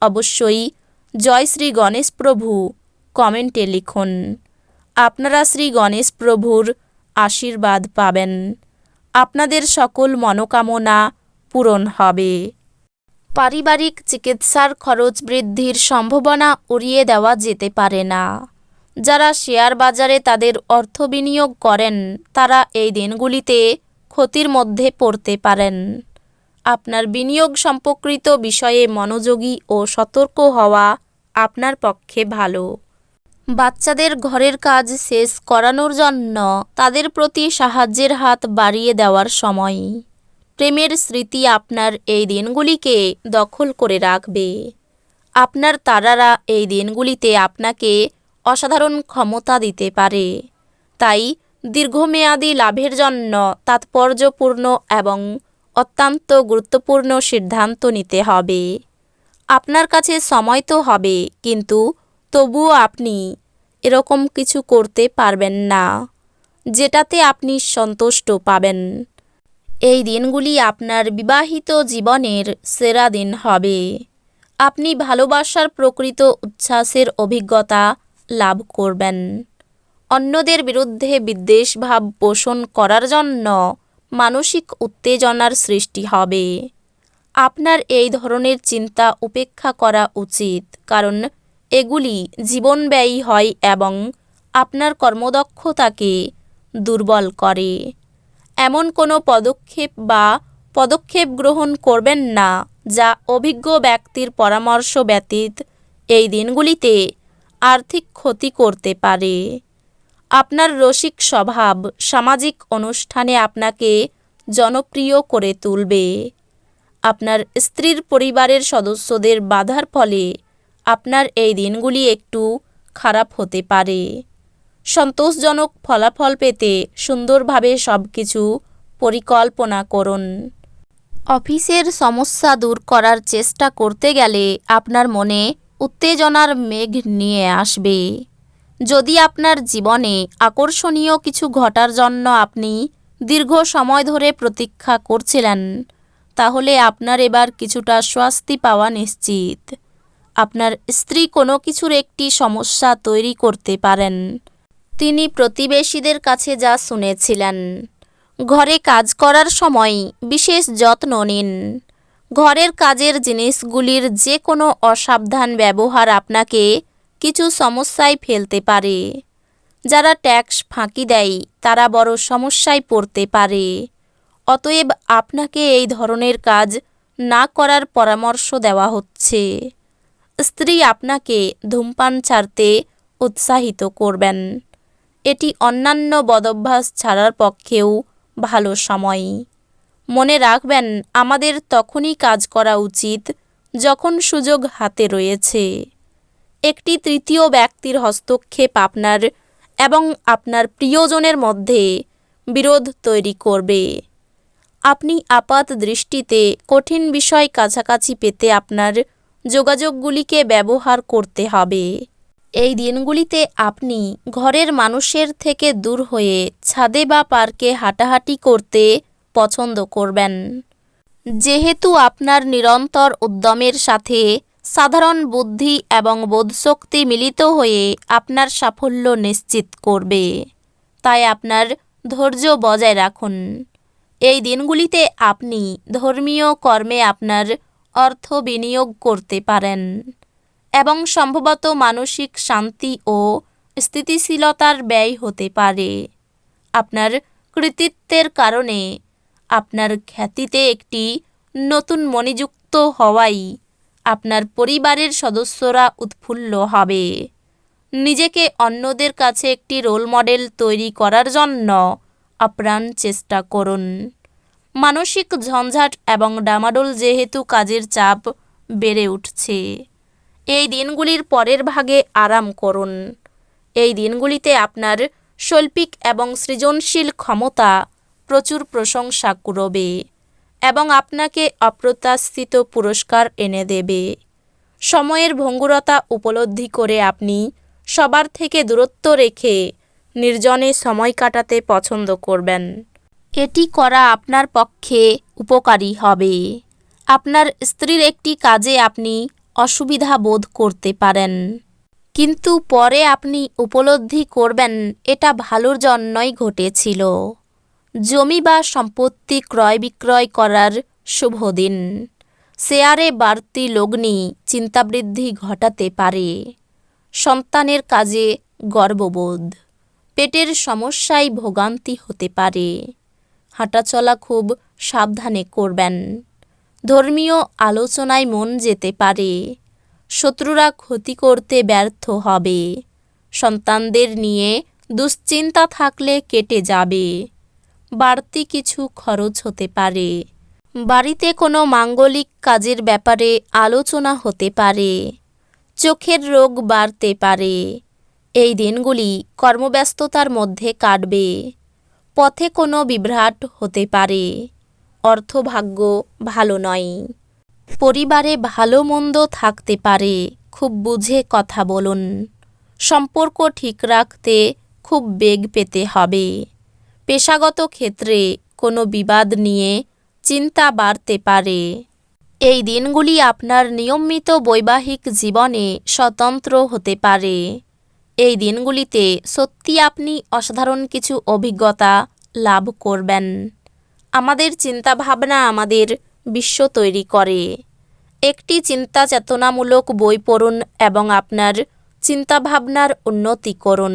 অবশ্যই। জয় শ্রী গণেশ প্রভু, কমেন্টে লিখুন। আপনারা শ্রী গণেশ প্রভুর আশীর্বাদ পাবেন। আপনাদের সকল মনোকামনা পূরণ হবে। পারিবারিক চিকিৎসার খরচ বৃদ্ধির সম্ভাবনা উড়িয়ে দেওয়া যেতে পারে না। যারা শেয়ার বাজারে তাদের অর্থ বিনিয়োগ করেন, তারা এই দিনগুলিতে ক্ষতির মধ্যে পড়তে পারেন। আপনার বিনিয়োগ সম্পর্কিত বিষয়ে মনোযোগী ও সতর্ক হওয়া আপনার পক্ষে ভালো। বাচ্চাদের ঘরের কাজ শেষ করানোর জন্য তাদের প্রতি সাহায্যের হাত বাড়িয়ে দেওয়ার সময়। প্রেমের স্মৃতি আপনার এই দিনগুলিকে দখল করে রাখবে। আপনার তারারা এই দিনগুলিতে আপনাকে অসাধারণ ক্ষমতা দিতে পারে। তাই দীর্ঘমেয়াদী লাভের জন্য তাৎপর্যপূর্ণ এবং অত্যন্ত গুরুত্বপূর্ণ সিদ্ধান্ত নিতে হবে। আপনার কাছে সময় তো হবে, কিন্তু তবুও আপনি এরকম কিছু করতে পারবেন না, যেটাতে আপনি সন্তুষ্ট পাবেন। এই দিনগুলি আপনার বিবাহিত জীবনের সেরা দিন হবে। আপনি ভালোবাসার প্রকৃত উচ্ছ্বাসের অভিজ্ঞতা লাভ করবেন। অন্যদের বিরুদ্ধে বিদ্বেষ ভাব পোষণ করার জন্য মানসিক উত্তেজনার সৃষ্টি হবে। আপনার এই ধরনের চিন্তা উপেক্ষা করা উচিত, কারণ এগুলি জীবনব্যয়ী হয় এবং আপনার কর্মদক্ষতাকে দুর্বল করে। এমন কোনো পদক্ষেপ বা পদক্ষেপ গ্রহণ করবেন না, যা অভিজ্ঞ ব্যক্তির পরামর্শ ব্যতীত এই দিনগুলিতে আর্থিক ক্ষতি করতে পারে। আপনার রসিক স্বভাব সামাজিক অনুষ্ঠানে আপনাকে জনপ্রিয় করে তুলবে। আপনার স্ত্রীর পরিবারের সদস্যদের বাধার ফলে আপনার এই দিনগুলি একটু খারাপ হতে পারে। সন্তোষজনক ফলাফল পেতে সুন্দরভাবে সব কিছু পরিকল্পনা করুন। অফিসের সমস্যা দূর করার চেষ্টা করতে গেলে আপনার মনে উত্তেজনার মেঘ নিয়ে আসবে। যদি আপনার জীবনে আকর্ষণীয় কিছু ঘটার জন্য আপনি দীর্ঘ সময় ধরে প্রতীক্ষা করছিলেন, তাহলে আপনার এবার কিছুটা স্বস্তি পাওয়া নিশ্চিত। আপনার স্ত্রী কোনো কিছুর একটি সমস্যা তৈরি করতে পারেন। তিনি প্রতিবেশীদের কাছে যা শুনেছিলেন, ঘরে কাজ করার সময় বিশেষ যত্ন নিন। ঘরের কাজের জিনিসগুলির যে কোনো অসাবধান ব্যবহার আপনাকে কিছু সমস্যায় ফেলতে পারে। যারা ট্যাক্স ফাঁকি দেয়, তারা বড় সমস্যায় পড়তে পারে। অতএব আপনাকে এই ধরনের কাজ না করার পরামর্শ দেওয়া হচ্ছে। স্ত্রী আপনাকে ধূমপান ছাড়তে উৎসাহিত করবেন। এটি অন্যান্য বদভ্যাস ছাড়ার পক্ষেও ভালো সময়। মনে রাখবেন, আমাদের তখনই কাজ করা উচিত যখন সুযোগ হাতে রয়েছে। একটি তৃতীয় ব্যক্তির হস্তক্ষেপ আপনার এবং আপনার প্রিয়জনের মধ্যে বিরোধ তৈরি করবে। আপনি আপাত দৃষ্টিতে কঠিন বিষয় কাছাকাছি পেতে আপনার যোগাযোগগুলিকে ব্যবহার করতে হবে। এই দিনগুলিতে আপনি ঘরের মানুষের থেকে দূর হয়ে ছাদে বা পার্কে হাঁটাহাঁটি করতে পছন্দ করবেন। যেহেতু আপনার নিরন্তর উদ্যমের সাথে সাধারণ বুদ্ধি এবং বোধশক্তি মিলিত হয়ে আপনার সাফল্য নিশ্চিত করবে। তাই আপনার ধৈর্য বজায় রাখুন। এই দিনগুলিতে আপনি ধর্মীয় কর্মে আপনার অর্থ বিনিয়োগ করতে পারেন এবং সম্ভবত মানসিক শান্তি ও স্থিতিশীলতার ব্যয় হতে পারে। আপনার কৃতিত্বের কারণে আপনার খ্যাতিতে একটি নতুন মনিযুক্ত হওয়াই আপনার পরিবারের সদস্যরা উৎফুল্ল হবে। নিজেকে অন্যদের কাছে একটি রোল মডেল তৈরি করার জন্য আপ্রাণ চেষ্টা করুন। মানসিক ঝঞ্ঝাট এবং ডামাডোল যেহেতু কাজের চাপ বেড়ে উঠছে, এই দিনগুলির পরের ভাগে আরাম করুন। এই দিনগুলিতে আপনার শৈল্পিক এবং সৃজনশীল ক্ষমতা প্রচুর প্রশংসা কুড়বে। এবং আপনাকে অপ্রত্যাশিত পুরস্কার এনে দেবে। সময়ের ভঙ্গুরতা উপলব্ধি করে আপনি সবার থেকে দূরত্ব রেখে নির্জনে সময় কাটাতে পছন্দ করবেন। এটি করা আপনার পক্ষে উপকারী হবে। আপনার স্ত্রীর একটি কাজে আপনি অসুবিধা বোধ করতে পারেন। কিন্তু পরে আপনি উপলব্ধি করবেন, এটা ভালোর জন্যই ঘটেছিল। জমি বা সম্পত্তি ক্রয় বিক্রয় করার শুভ দিন। শেয়ারে বাড়তি লগ্নি চিন্তাবৃদ্ধি ঘটাতে পারে। সন্তানের কাজে গর্ববোধ। পেটের সমস্যায় ভোগান্তি হতে পারে। হাঁটাচলা খুব সাবধানে করবেন। ধর্মীয় আলোচনায় মন যেতে পারে। শত্রুরা ক্ষতি করতে ব্যর্থ হবে। সন্তানদের নিয়ে দুশ্চিন্তা থাকলে কেটে যাবে। বাড়তি কিছু খরচ হতে পারে। বাড়িতে কোনো মাঙ্গলিক কাজের ব্যাপারে আলোচনা হতে পারে। চোখের রোগ বাড়তে পারে। এই দিনগুলি কর্মব্যস্ততার মধ্যে কাটবে। পথে কোনো বিভ্রাট হতে পারে। অর্থভাগ্য ভালো নয়। পরিবারে ভালো মন্দ থাকতে পারে, খুব বুঝে কথা বলুন। সম্পর্ক ঠিক রাখতে খুব বেগ পেতে হবে। পেশাগত ক্ষেত্রে কোনো বিবাদ নিয়ে চিন্তা বাড়তে পারে। এই দিনগুলি আপনার নিয়মিত বৈবাহিক জীবনে স্বতন্ত্র হতে পারে। এই দিনগুলিতে সত্যি আপনি অসাধারণ কিছু অভিজ্ঞতা লাভ করবেন। আমাদের চিন্তাভাবনা আমাদের বিশ্ব তৈরি করে। একটি চিন্তা চেতনামূলক বই পড়ুন এবং আপনার চিন্তাভাবনার উন্নতি করুন